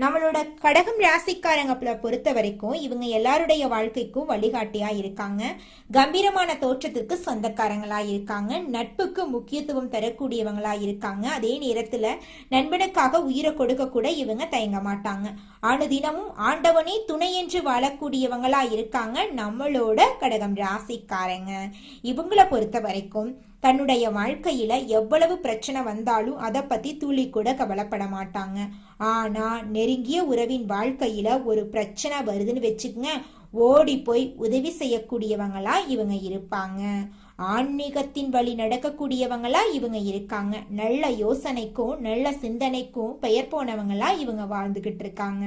நம்மளோட கடகம் ராசிக்காரங்களை பொறுத்த வரைக்கும் இவங்க எல்லாருடைய வாழ்க்கைக்கும் வழிகாட்டியா இருக்காங்க. கம்பீரமான தோற்றத்திற்கு சொந்தக்காரங்களா இருக்காங்க. நட்புக்கு முக்கியத்துவம் தரக்கூடியவங்களா இருக்காங்க. அதே நேரத்துல நண்பனுக்காக உயிரை கொடுக்க கூட இவங்க தயங்க மாட்டாங்க. அனுதினமும் ஆண்டவனே துணை என்று வாழக்கூடியவங்களா இருக்காங்க நம்மளோட கடகம் ராசிக்காரங்க. இவங்கள பொறுத்த வரைக்கும் தன்னுடைய வாழ்க்கையில எவ்வளவு பிரச்சனை வந்தாலும் அதை பத்தி துளி கூட கவலைப்பட மாட்டாங்க. ஆனா நெருங்கிய உறவின் வாழ்க்கையில ஒரு பிரச்சனை வருதுன்னு வச்சுக்கங்க ஓடி போய் உதவி செய்யக்கூடியவங்களா இவங்க இருப்பாங்க. ஆன்மீகத்தின் வழி நடக்கக்கூடியவங்களா இவங்க இருக்காங்க. நல்ல யோசனைக்கும் நல்ல சிந்தனைக்கும் பெயர் போனவங்களா இவங்க வாழ்ந்துகிட்டு இருக்காங்க.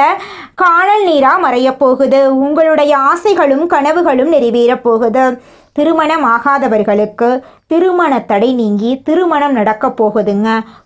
காணல் நீரா மறையப் போகுது. உங்களுடைய ஆசைகளும் கனவுகளும் நிறைவேறப் போகுது. திருமணம் ஆகாதவர்களுக்கு திருமண தடை நீங்கி திருமணம் நடக்கப் போகுதுங்க.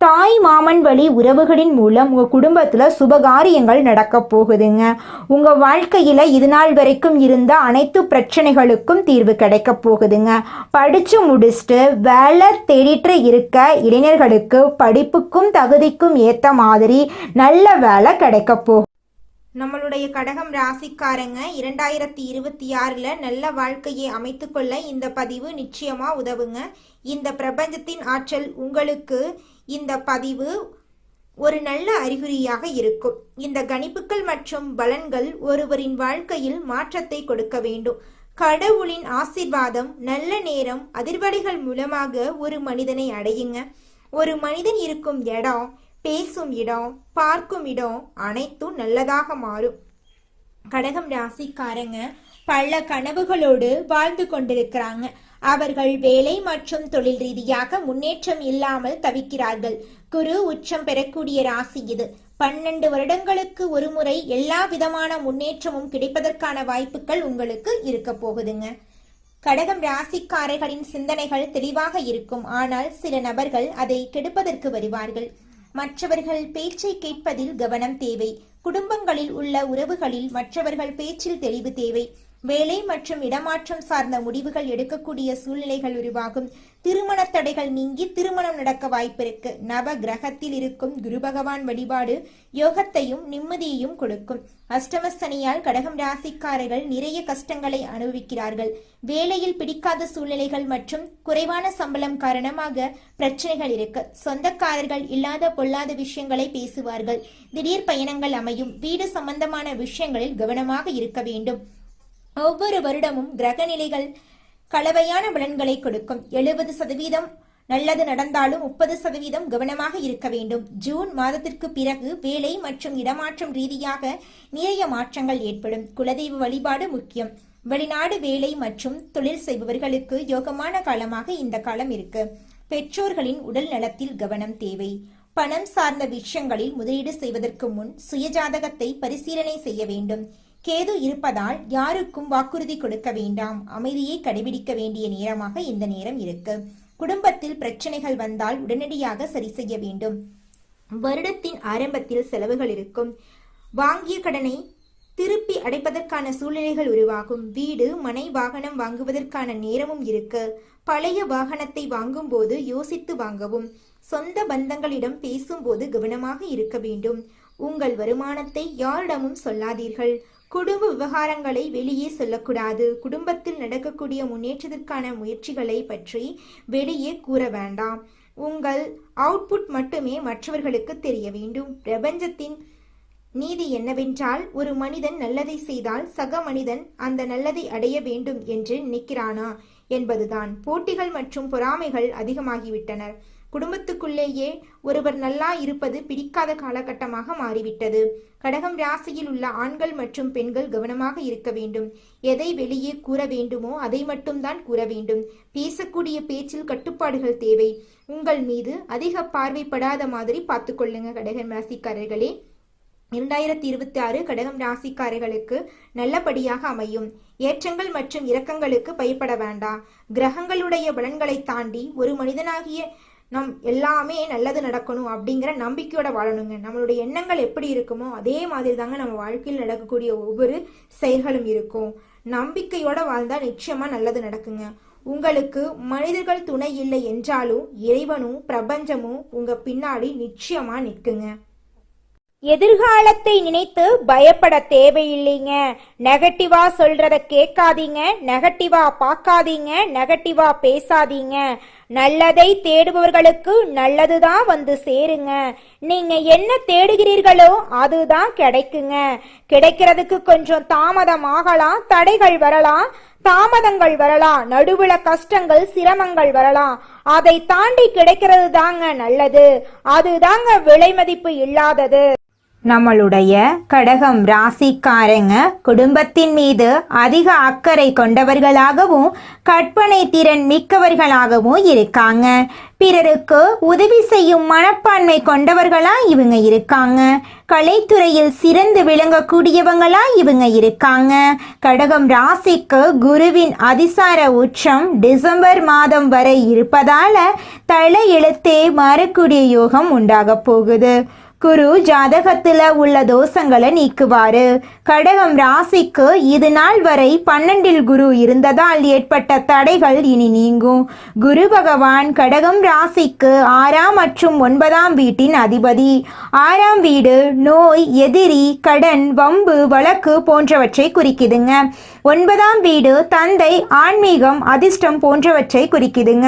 தாய் மாமன் வழி உறவுகளின் மூலம் உங்கள் குடும்பத்தில் சுபகாரியங்கள் நடக்க போகுதுங்க. உங்கள் வாழ்க்கையில் இது நாள் வரைக்கும் இருந்த அனைத்து பிரச்சனைகளுக்கும் தீர்வு கிடைக்க போகுதுங்க. படித்து முடிச்சுட்டு வேலை தேடிட்டு இருக்க இளைஞர்களுக்கு படிப்புக்கும் தகுதிக்கும் ஏற்ற மாதிரி நல்ல வேலை கிடைக்க போகும் நம்மளுடைய கடகம் ராசிக்காரங்க இரண்டாயிரத்தி இருபத்தி ஆறில் நல்ல வாழ்க்கையை அமைத்துக்கொள்ள இந்த பதிவு நிச்சயமாக உதவுங்க. இந்த பிரபஞ்சத்தின் ஆற்றல் உங்களுக்கு இந்த பதிவு ஒரு நல்ல அறிகுறியாக இருக்கும். இந்த கணிப்புகள் மற்றும் பலன்கள் ஒருவரின் வாழ்க்கையில் மாற்றத்தை கொடுக்க வேண்டும். கடவுளின் ஆசிர்வாதம் நல்ல நேரம் அதிர்வலைகள் மூலமாக ஒரு மனிதனை அடையுங்க. ஒரு மனிதன் இருக்கும் இடம் பேசும் இடம் பார்க்கும் இடம் அனைத்தும் நல்லதாக மாறும். கடகம் ராசிக்காரங்க பல கனவுகளோடு வாழ்ந்து கொண்டிருக்கிறாங்க. அவர்கள் வேலை மற்றும் தொழில் ரீதியாக முன்னேற்றம் இல்லாமல் தவிக்கிறார்கள். குரு உச்சம் பெறக்கூடிய ராசி இது. பன்னெண்டு வருடங்களுக்கு ஒரு முறை எல்லா விதமான முன்னேற்றமும் கிடைப்பதற்கான வாய்ப்புகள் உங்களுக்கு இருக்க போகுதுங்க. கடகம் ராசிக்காரர்களின் சிந்தனைகள் தெளிவாக இருக்கும். ஆனால் சில நபர்கள் அதை கெடுப்பதற்கு வருவார்கள். மற்றவர்கள் பேச்சை கேட்பதில் கவனம் தேவை. குடும்பங்களில் உள்ள உறவுகளில் மற்றவர்கள் பேச்சில் தெளிவு தேவை. வேலை மற்றும் இடமாற்றம் சார்ந்த முடிவுகள் எடுக்கக்கூடிய சூழ்நிலைகள் உருவாகும். திருமண தடைகள் நீங்கி திருமணம் நடக்க வாய்ப்பிருக்கு. நவ கிரகத்தில் இருக்கும் குரு பகவான் வழிபாடு யோகத்தையும் நிம்மதியையும் கொடுக்கும். அஷ்டமசனியால் கடகம் ராசிக்காரர்கள் நிறைய கஷ்டங்களை அனுபவிக்கிறார்கள். வேலையில் பிடிக்காத சூழ்நிலைகள் மற்றும் குறைவான சம்பளம் காரணமாக பிரச்சனைகள் இருக்கு. சொந்தக்காரர்கள் இல்லாத பொல்லாத விஷயங்களை பேசுவார்கள். திடீர் பயணங்கள் அமையும். வீடு சம்பந்தமான விஷயங்களில் கவனமாக இருக்க வேண்டும். ஒவ்வொரு வருடமும் கிரக நிலைகள் கலவையான பலன்களை கொடுக்கும். எழுபது சதவீதம் நல்லது நடந்தாலும் முப்பது சதவீதம் கவனமாக இருக்க வேண்டும். ஜூன் மாதத்திற்கு பிறகு வேலை மற்றும் இடமாற்றம் ரீதியாக நிறைய மாற்றங்கள் ஏற்படும். குலதெய்வ வழிபாடு முக்கியம். வெளிநாடு வேலை மற்றும் தொழில் செய்பவர்களுக்கு யோகமான காலமாக இந்த காலம் இருக்கு. பெற்றோர்களின் உடல் நலத்தில் கவனம் தேவை. பணம் சார்ந்த விஷயங்களில் முதலீடு செய்வதற்கு முன் சுயஜாதகத்தை பரிசீலனை செய்ய வேண்டும். கேது இருப்பதால் யாருக்கும் வாக்குறுதி கொடுக்க வேண்டாம். அமைதியை கடைபிடிக்க வேண்டிய நேரமாக இந்த நேரம் இருக்கு. குடும்பத்தில் பிரச்சனைகள் வந்தால் உடனடியாக சரி செய்ய வேண்டும். வருடத்தின் ஆரம்பத்தில் செலவுகள் இருக்கும். வாங்கிய கடனை திருப்பி அடைப்பதற்கான சூழ்நிலைகள் உருவாகும். வீடு மனை வாகனம் வாங்குவதற்கான நேரமும் இருக்கு. பழைய வாகனத்தை வாங்கும்போது யோசித்து வாங்கவும் சொந்த பந்தங்களிடம் பேசும்போது கவனமாக இருக்க வேண்டும். உங்கள் வருமானத்தை யாரிடமும் சொல்லாதீர்கள். குடும்ப விவகாரங்களை வெளியே சொல்லக்கூடாது. குடும்பத்தில் நடக்கக்கூடிய முன்னேற்றத்திற்கான முயற்சிகளை பற்றி வெளியே கூற வேண்டாம். உங்கள் அவுட்புட் மட்டுமே மற்றவர்களுக்கு தெரிய வேண்டும். பிரபஞ்சத்தின் நீதி என்னவென்றால் ஒரு மனிதன் நல்லதை செய்தால் சக மனிதன் அந்த நல்லதை அடைய வேண்டும் என்று நினைக்கிறானா என்பதுதான். போட்டிகள் மற்றும் பொறாமைகள் அதிகமாகிவிட்டனர். குடும்பத்துக்குள்ளேயே ஒருவர் நல்லா இருப்பது பிடிக்காத காலகட்டமாக மாறிவிட்டது. கடகம் ராசியில் உள்ள ஆண்கள் மற்றும் பெண்கள் கவனமாக இருக்க வேண்டும். எதை வெளியே கூற வேண்டுமோ அதை மட்டும்தான் கூற வேண்டும். பேசக்கூடிய பேச்சில் கட்டுப்பாடுகள் தேவை. உங்கள் மீது அதிக பார்வைப்படாத மாதிரி பார்த்துக்கொள்ளுங்க கடகம் ராசிக்காரர்களே. இரண்டாயிரத்தி இருபத்தி ஆறு கடகம் ராசிக்காரர்களுக்கு நல்லபடியாக அமையும். ஏற்றங்கள் மற்றும் இரக்கங்களுக்கு பயப்பட வேண்டாம். கிரகங்களுடைய பலன்களை தாண்டி ஒரு மனிதனாகிய நம் எல்லாமே நல்லது நடக்கணும் அப்படிங்கிற நம்பிக்கையோட வாழணுங்க. நம்மளுடைய எண்ணங்கள் எப்படி இருக்குமோ அதே மாதிரி தாங்க நம்ம வாழ்க்கையில் நடக்கக்கூடிய ஒவ்வொரு செயல்களும் இருக்கும். நம்பிக்கையோட வாழ்ந்தால் நிச்சயமா நல்லது நடக்குங்க. உங்களுக்கு மனிதர்கள் துணை இல்லை என்றாலும் இறைவனும் பிரபஞ்சமும் உங்க பின்னாடி நிச்சயமா நிற்குங்க. எதிர்காலத்தை நினைத்து பயப்பட தேவையில்லைங்க. நெகட்டிவா சொல்றத கேட்காதீங்க. நெகட்டிவா பார்க்காதீங்க. நெகட்டிவா பேசாதீங்க. நல்லதை தேடுபவர்களுக்கு நல்லதுதான் வந்து சேருங்க. நீங்க என்ன தேடுகிறீர்களோ அதுதான் கிடைக்குங்க. கிடைக்கிறதுக்கு கொஞ்சம் தாமதம் ஆகலாம் தடைகள் வரலாம் தாமதங்கள் வரலாம் நடுவுல கஷ்டங்கள் சிரமங்கள் வரலாம். அதை தாண்டி கிடைக்கிறது தாங்க நல்லது. அதுதாங்க விலை மதிப்பு இல்லாதது. நம்மளுடைய கடகம் ராசிக்காரங்க குடும்பத்தின் மீது அதிக அக்கறை கொண்டவர்களாகவும் கற்பனை திறன் மிக்கவர்களாகவும் இருக்காங்க. பிறருக்கு உதவி செய்யும் மனப்பான்மை கொண்டவர்களா இவங்க இருக்காங்க. கலைத்துறையில் சிறந்து விளங்கக்கூடியவங்களா இவங்க இருக்காங்க. கடகம் ராசிக்கு குருவின் அதிசார உச்சம் டிசம்பர் மாதம் வரை இருப்பதால தலை எழுத்தே மாறக்கூடிய யோகம் உண்டாக போகுது. குரு ஜாதகத்தில் உள்ள தோஷங்களை நீக்குவாரு. கடகம் ராசிக்கு இது நாள் வரை பன்னெண்டில் குரு இருந்ததால் ஏற்பட்ட தடைகள் இனி நீங்கும். குரு பகவான் கடகம் ராசிக்கு ஆறாம் மற்றும் ஒன்பதாம் வீட்டின் அதிபதி. ஆறாம் வீடு நோய் எதிரி கடன் வம்பு வழக்கு போன்றவற்றை குறிக்குதுங்க. ஒன்பதாம் வீடு தந்தை ஆன்மீகம் அதிர்ஷ்டம் போன்றவற்றை குறிக்குதுங்க.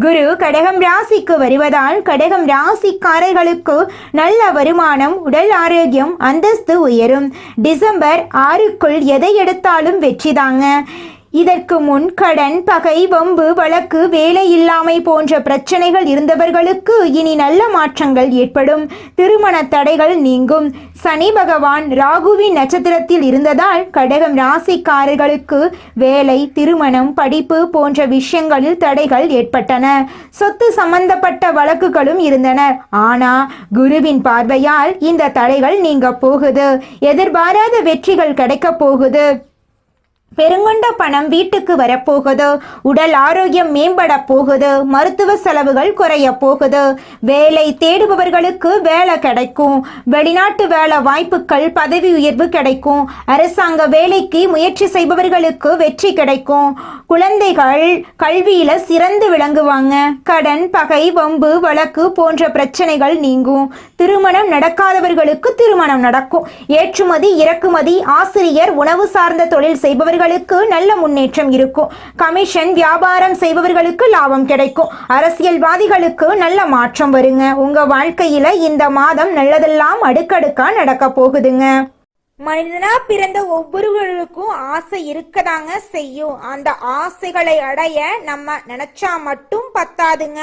குரு கடகம் ராசிக்கு வருவதால் கடகம் ராசிக்காரர்களுக்கு நல்ல வருமானம் உடல் ஆரோக்கியம் அந்தஸ்து உயரும். டிசம்பர் ஆறுக்குள் எதை எடுத்தாலும் வெற்றிதாங்க இதற்கு முன் கடன் பகை வம்பு வழக்கு வேலை இல்லாமை போன்ற பிரச்சனைகள் இருந்தவர்களுக்கு இனி நல்ல மாற்றங்கள் ஏற்படும். திருமண தடைகள் நீங்கும். சனி பகவான் ராகுவின் நட்சத்திரத்தில் இருந்ததால் கடகம் ராசிக்காரர்களுக்கு வேலை திருமணம் படிப்பு போன்ற விஷயங்களில் தடைகள் ஏற்பட்டன. சொத்து சம்பந்தப்பட்ட வழக்குகளும் இருந்தன. ஆனா குருவின் பார்வையால் இந்த தடைகள் நீங்க போகுது. எதிர்பாராத வெற்றிகள் கிடைக்க போகுது. பெருங்கொண்ட பணம் வீட்டுக்கு வரப்போகுது. உடல் ஆரோக்கியம் மேம்பட போகுது. மருத்துவ செலவுகள் குறைய போகுது. வேலை தேடுபவர்களுக்கு வேலை கிடைக்கும். வெளிநாட்டு வேலை வாய்ப்புகள் பதவி உயர்வு கிடைக்கும். அரசாங்க வேலைக்கு முயற்சி செய்பவர்களுக்கு வெற்றி கிடைக்கும். குழந்தைகள் கல்வியில சிறந்து விளங்குவாங்க. கடன் பகை வம்பு வழக்கு போன்ற பிரச்சனைகள் நீங்கும். திருமணம் நடக்காதவர்களுக்கு திருமணம் நடக்கும். ஏற்றுமதி இறக்குமதி ஆசிரியர் உணவு சார்ந்த தொழில் செய்பவர்களுக்கு நல்ல முன்னேற்றம் இருக்கும். கமிஷன் வியாபாரம் செய்பவர்களுக்கு லாபம் கிடைக்கும். அரசியல்வாதிகளுக்கு நல்ல மாற்றம் வருங்க. உங்க வாழ்க்கையில இந்த மாதம் நல்லதெல்லாம் அடுக்கடுக்கா நடக்க போகுதுங்க. மனிதனா பிறந்த ஒவ்வொருவருக்கும் ஆசை இருக்கதாங்க செய்யும். அந்த ஆசைகளை அடைய நம்ம நினைச்சா மட்டும் பத்தாதுங்க.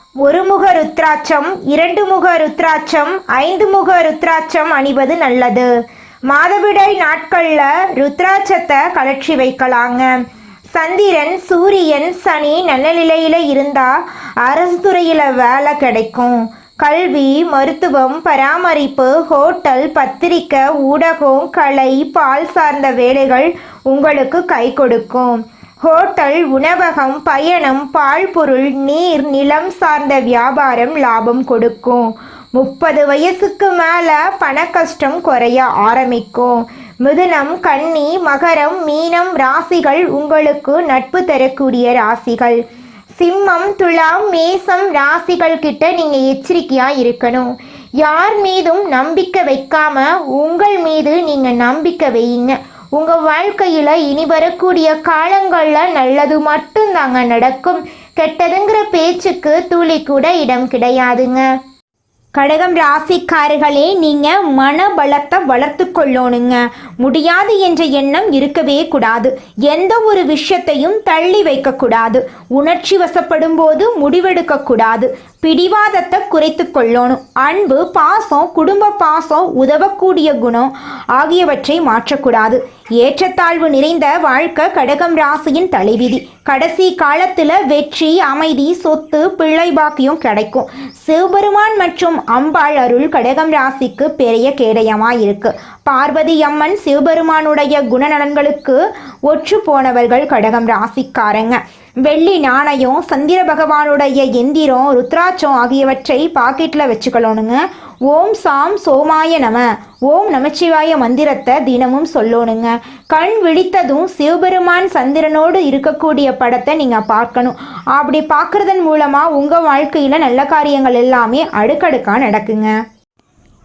ஒரு முக ருத்ராட்சம் இரண்டு முக ருத்ராட்சம் ஐந்து முக ருத்ராட்சம் அணிவது நல்லது. மாதவிடாய் நாட்களில் ருத்ராட்சத்தை கலற்றி வைக்கலாங்க. சந்திரன் சூரியன் சனி நல்ல நிலையில் இருந்தால் அரசு துறையில் வேலை கிடைக்கும். கல்வி மருத்துவம் பராமரிப்பு ஹோட்டல் பத்திரிக்கை ஊடகம் கலை பால் சார்ந்த வேலைகள் உங்களுக்கு கை கொடுக்கும். ஹோட்டல் உணவகம் பயணம் பால் பொருள் நீர் நிலம் சார்ந்த வியாபாரம் லாபம் கொடுக்கும். முப்பது வயசுக்கு மேலே பண கஷ்டம் குறைய ஆரம்பிக்கும். மிதுனம் கன்னி மகரம் மீனம் ராசிகள் உங்களுக்கு நட்பு தரக்கூடிய ராசிகள். சிம்மம் துலாம் மேசம் ராசிகள் கிட்ட நீங்க எச்சரிக்கையா இருக்கணும். யார் மீதும் நம்பிக்கை வைக்காம உங்கள் மீது நீங்க நம்பிக்கை வையுங்க உங்க வாழ்க்கையில இனி வரக்கூடிய காலங்கள்ல நல்லது மட்டும்தாங்க நடக்கும். கெட்டதுங்கிற பேச்சுக்கு துளி கூட இடம் கிடையாதுங்க. கடகம் ராசிக்காரர்களே நீங்க மனபலத்தை வளர்த்து கொள்ளணுங்க. முடியாது என்ற எண்ணம் இருக்கவே கூடாது. எந்த ஒரு விஷயத்தையும் தள்ளி வைக்கக்கூடாது உணர்ச்சி வசப்படும் போது முடிவெடுக்க கூடாது. பிடிவாதத்தை குறைத்து கொள்ளணும். அன்பு பாசம் குடும்ப பாசம் உதவக்கூடிய குணம் ஆகியவற்றை மாற்றக்கூடாது. ஏற்றத்தாழ்வு நிறைந்த வாழ்க்கை கடகம் ராசியின் தலைவிதி. கடைசி காலத்தில் வெற்றி அமைதி சொத்து பிள்ளை பாக்கியம் கிடைக்கும். சிவபெருமான் மற்றும் அம்பாள் அருள் கடகம் ராசிக்கு பெரிய கேடயமாக இருக்குது பார்வதி அம்மன் சிவபெருமானுடைய குணநலன்களுக்கு ஒற்று போனவர்கள் கடகம் ராசிக்காரங்க. வெள்ளி நாணயம் சந்திர பகவானுடைய எந்திரம் ருத்ராட்சம் ஆகியவற்றை பாக்கெட்டில் வச்சுக்கணுங்க ஓம் சாம் சோமாய நம. ஓம் நமச்சிவாய மந்திரத்தை தினமும் சொல்லணுங்க கண் விழித்ததும் சிவபெருமான் சந்திரனோடு இருக்கக்கூடிய படத்தை நீங்கள் பார்க்கணும். அப்படி பார்க்குறதன் மூலமாக உங்கள் வாழ்க்கையில் நல்ல காரியங்கள் எல்லாமே அடுக்கடுக்காக நடக்குங்க.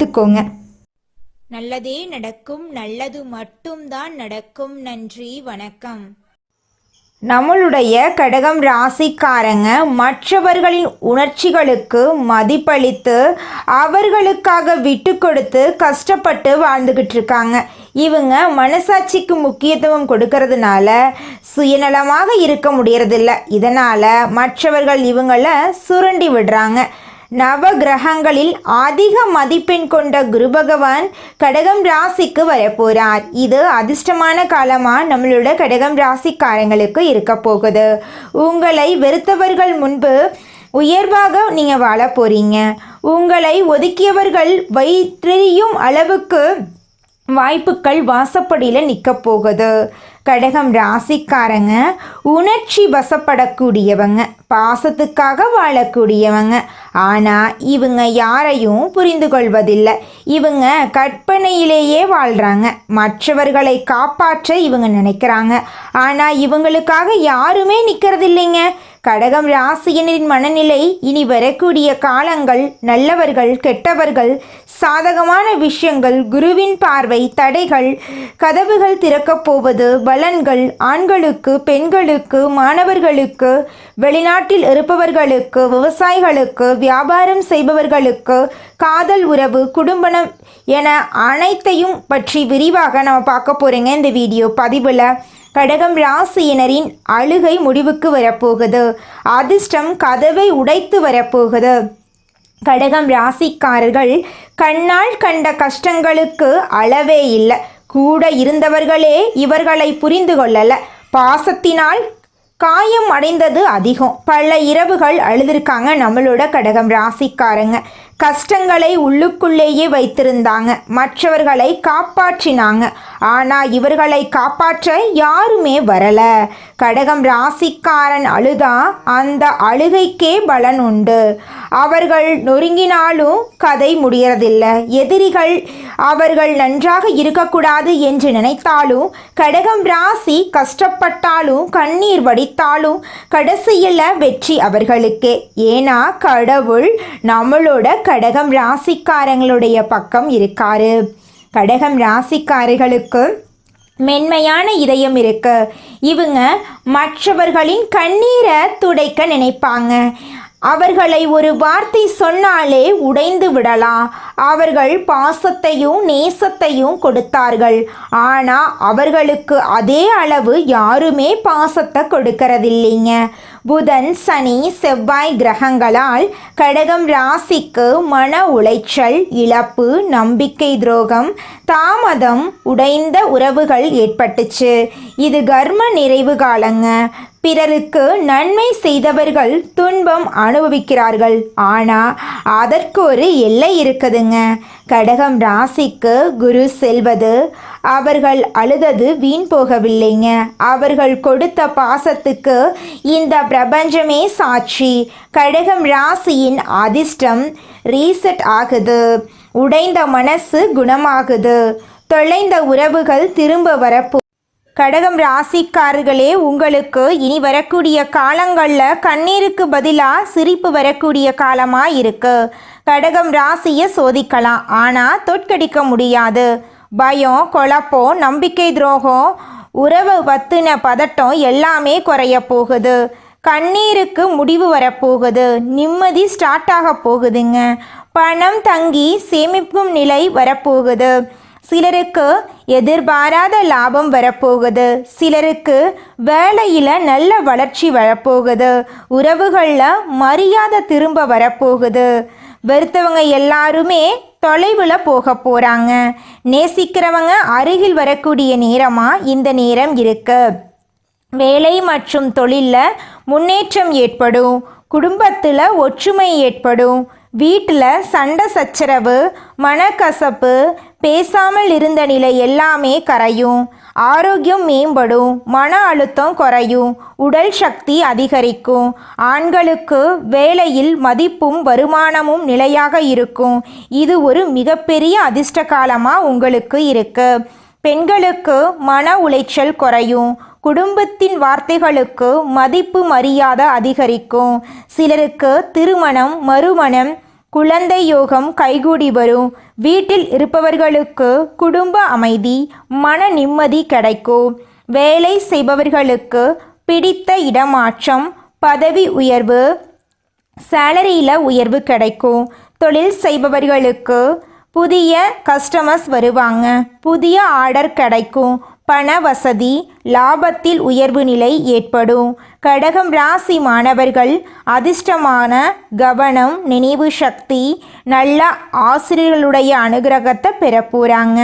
கத்துக்கோங்க நல்லதே நடக்கும் நல்லது மட்டும்தான் நடக்கும். நன்றி வணக்கம். நம்மளுடைய கடகம் ராசிக்காரங்க மற்றவர்களின் உணர்ச்சிகளுக்கு மதிப்பளித்து அவர்களுக்காக விட்டு கொடுத்து கஷ்டப்பட்டு வாழ்ந்துக்கிட்டு இருக்காங்க. இவங்க மனசாட்சிக்கு முக்கியத்துவம் கொடுக்கறதுனால சுயநலமாக இருக்க முடியறதில்ல. இதனால் மற்றவர்கள் இவங்கள சுரண்டி விடுறாங்க. நவ கிரகங்களில் அதிக மதிப்பெண் கொண்ட குரு பகவான் கடகம் ராசிக்கு வரப்போறார். இது அதிர்ஷ்டமான காலமா? நம்மளோட கடகம் ராசிக்காரங்களுக்கு இருக்க போகுது. உங்களை வெறுத்தவர்கள் முன்பு உயர்வாக நீங்கள் வாழ போறீங்க. உங்களை ஒதுக்கியவர்கள் வைத்தெறியும் அளவுக்கு வாய்ப்புகள் வாசப்படியில் நிற்க போகுது. கடகம் ராசிக்காரங்க உணர்ச்சி வசப்படக்கூடியவங்க பாசத்துக்காக வாழக்கூடியவங்க. ஆனால் இவங்க யாரையும் புரிந்து கொள்வதில்லை. இவங்க கற்பனையிலேயே வாழ்கிறாங்க மற்றவர்களை காப்பாற்ற இவங்க நினைக்கிறாங்க. ஆனால் இவங்களுக்காக யாருமே நிற்கிறது இல்லைங்க கடகம் ராசியினரின் மனநிலை இனி வரக்கூடிய காலங்கள் நல்லவர்கள் கெட்டவர்கள் சாதகமான விஷயங்கள் குருவின் பார்வை தடைகள் கதவுகள் திறக்கப் போவது பலன்கள் ஆண்களுக்கு பெண்களுக்கு மாணவர்களுக்கு வெளிநாட்டில் இருப்பவர்களுக்கு விவசாயிகளுக்கு வியாபாரம் செய்பவர்களுக்கு காதல் உறவு குடும்பம் என அனைத்தையும் பற்றி விரிவாக நம்ம பார்க்க போகிறோங்க இந்த வீடியோ பதிவில். கடகம் ராசியினரின் அழுகை முடிவுக்கு வரப்போகுது. அதிர்ஷ்டம் கதவை உடைத்து வரப்போகுது. கடகம் ராசிக்காரர்கள் கண்ணால் கண்ட கஷ்டங்களுக்கு அளவே இல்லை. கூட இருந்தவர்களே இவர்களை புரிந்து கொள்ளல. பாசத்தினால் காயம் அடைந்தது அதிகம். பல இரவுகள் அழுதுருக்காங்க நம்மளோட கடகம் ராசிக்காரங்க. கஷ்டங்களை உள்ளுக்குள்ளேயே வைத்திருந்தாங்க. மற்றவர்களை காப்பாற்றினாங்க. ஆனால் இவர்களை காப்பாற்ற யாருமே வரல. கடகம் ராசிக்காரன் அழுதா அந்த அழுகைக்கே பலன் உண்டு. அவர்கள் நொறுங்கினாலும் கதை முடியறதில்லை. எதிரிகள் அவர்கள் நன்றாக இருக்கக்கூடாது என்று நினைத்தாலும் கடகம் ராசி கஷ்டப்பட்டாலும் கண்ணீர் வடித்தாலும் கடைசியில் வெற்றி அவர்களுக்கே. ஏன்னா கடவுள் நம்மளோட கடகம் ராசிக்காரங்களுடைய பக்கம் இருக்காரு. கடகம் ராசிக்காரர்களுக்கு மென்மையான இதயம் இருக்கு. இவங்க மற்றவர்களின் கண்ணீரை துடைக்க நினைப்பாங்க. அவர்களை ஒரு வார்த்தை சொன்னாலே உடைந்து விடலாம். அவர்கள் பாசத்தையும் நேசத்தையும் கொடுத்தார்கள். ஆனால் அவர்களுக்கு அதே அளவு யாருமே பாசத்தை கொடுக்கறதில்லைங்க. புதன் சனி செவ்வாய் கிரகங்களால் கடகம் ராசிக்கு மன உளைச்சல் இழப்பு நம்பிக்கை துரோகம் தாமதம் உடைந்த உறவுகள் ஏற்பட்டுச்சு. இது கர்ம நிறைவு காலங்க. பிறருக்கு நன்மை செய்தவர்கள் துன்பம் அனுபவிக்கிறார்கள். ஆனால் அதற்கு ஒரு எல்லை இருக்குதுங்க. கடகம் ராசிக்கு குரு செல்வது அவர்கள் அழுதது வீண் போகவில்லைங்க. அவர்கள் கொடுத்த பாசத்துக்கு இந்த பிரபஞ்சமே சாட்சி. கடகம் ராசியின் அதிர்ஷ்டம் ரீசெட் ஆகுது. உடைந்த மனசு குணமாகுது. தொலைந்த உறவுகள் திரும்ப வரப்போ கடகம் ராசிக்காரர்களே உங்களுக்கு இனி வரக்கூடிய காலங்களில் கண்ணீருக்கு பதிலாக சிரிப்பு வரக்கூடிய காலமாக இருக்கு. கடகம் ராசியை சோதிக்கலாம். ஆனால் தோற்கடிக்க முடியாது. பயம் குழப்பம் நம்பிக்கை துரோகம் உறவு பத்தின பதட்டம் எல்லாமே குறைய போகுது. கண்ணீருக்கு முடிவு வரப்போகுது நிம்மதி ஸ்டார்ட் ஆக போகுதுங்க. பணம் தங்கி சேமிக்கும் நிலை வரப்போகுது சிலருக்கு எதிர்பாராத லாபம் வரப்போகுது சிலருக்கு வேலையில் நல்ல வளர்ச்சி வரப்போகுது உறவுகளில் மரியாதை திரும்ப வரப்போகுது வெறுத்தவங்க எல்லாருமே தொலைவில் போக போகிறாங்க நேசிக்கிறவங்க அருகில் வரக்கூடிய நேரமாக இந்த நேரம் இருக்கு. வேலை மற்றும் தொழிலில் முன்னேற்றம் ஏற்படும். குடும்பத்தில் ஒற்றுமை ஏற்படும். வீட்டில் சண்டை சச்சரவு மனக்கசப்பு பேசாமல் இருந்த நிலை எல்லாமே கரையும். ஆரோக்கியம் மேம்படும். மன அழுத்தம் குறையும். உடல் சக்தி அதிகரிக்கும். ஆண்களுக்கு வேலையில் மதிப்பும் வருமானமும் நிலையாக இருக்கும். இது ஒரு மிகப்பெரிய அதிர்ஷ்ட காலமாக உங்களுக்கு இருக்கு. பெண்களுக்கு மன உளைச்சல் குறையும். குடும்பத்தின் வார்த்தைகளுக்கு மதிப்பு மரியாதை அதிகரிக்கும். சிலருக்கு திருமணம் மறுமணம் குழந்தை யோகம் கைகூடி வரும். வீட்டில் இருப்பவர்களுக்கு குடும்ப அமைதி மன நிம்மதி கிடைக்கும். வேலை செய்பவர்களுக்கு பிடித்த இடமாற்றம் பதவி உயர்வு சேலரியில் உயர்வு கிடைக்கும். தொழில் செய்பவர்களுக்கு புதிய கஸ்டமர்ஸ் வருவாங்க. புதிய ஆர்டர் கிடைக்கும். பண வசதி லாபத்தில் உயர்வு நிலை ஏற்படும். கடகம் ராசி மாணவர்கள் அதிர்ஷ்டமான கவனம் நினைவு சக்தி நல்ல ஆசிரியர்களுடைய அனுகிரகத்தை பெற போகிறாங்க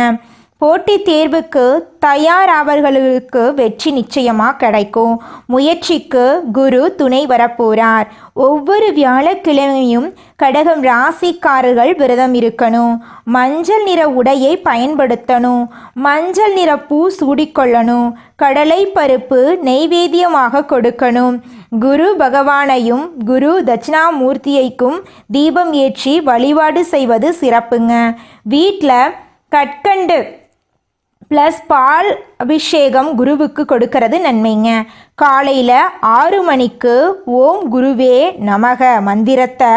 போட்டித் தேர்வுக்கு தயாராவர்களுக்கு வெற்றி நிச்சயமாக கிடைக்கும். முயற்சிக்கு குரு துணை வரப்போகிறார் ஒவ்வொரு வியாழக்கிழமையும் கடகம் ராசிக்காரர்கள் விரதம் இருக்கணும். மஞ்சள் நிற உடையை பயன்படுத்தணும். மஞ்சள் நிற பூ சூடிக்கொள்ளணும். கடலை பருப்பு நெய்வேத்தியமாக கொடுக்கணும். குரு பகவானையும் குரு தட்சிணாமூர்த்தியைக்கும் தீபம் ஏற்றி வழிபாடு செய்வது சிறப்புங்க. வீட்டில் கற்கண்டு ப்ளஸ் பால் அபிஷேகம் குருவுக்கு கொடுக்கறது நன்மைங்க. காலையில் ஆறு மணிக்கு ஓம் குருவே நமக மந்திரத்தை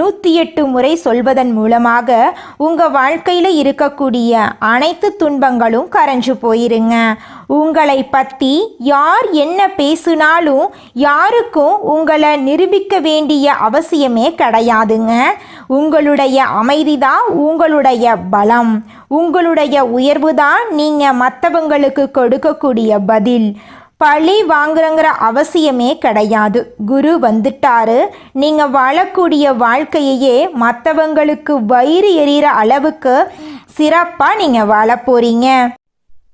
நூற்றி எட்டு முறை சொல்வதன் மூலமாக உங்கள் வாழ்க்கையில் இருக்கக்கூடிய அனைத்து துன்பங்களும் கரைஞ்சு போயிருங்க. உங்களை பற்றி யார் என்ன பேசினாலும் யாருக்கும் உங்களை நிரூபிக்க வேண்டிய அவசியமே கிடையாதுங்க. உங்களுடைய அமைதி தான் உங்களுடைய பலம். உங்களுடைய உயர்வு தான் நீங்கள் மற்றவங்களுக்கு கொடுக்கக்கூடிய பதில். பழி வாங்குறங்கிற அவசியமே கிடையாது. குரு வந்துட்டாரு. நீங்கள் வாழக்கூடிய வாழ்க்கையையே மற்றவங்களுக்கு வயிறு எறிகிற அளவுக்கு சிறப்பாக நீங்கள் வாழ போகிறீங்க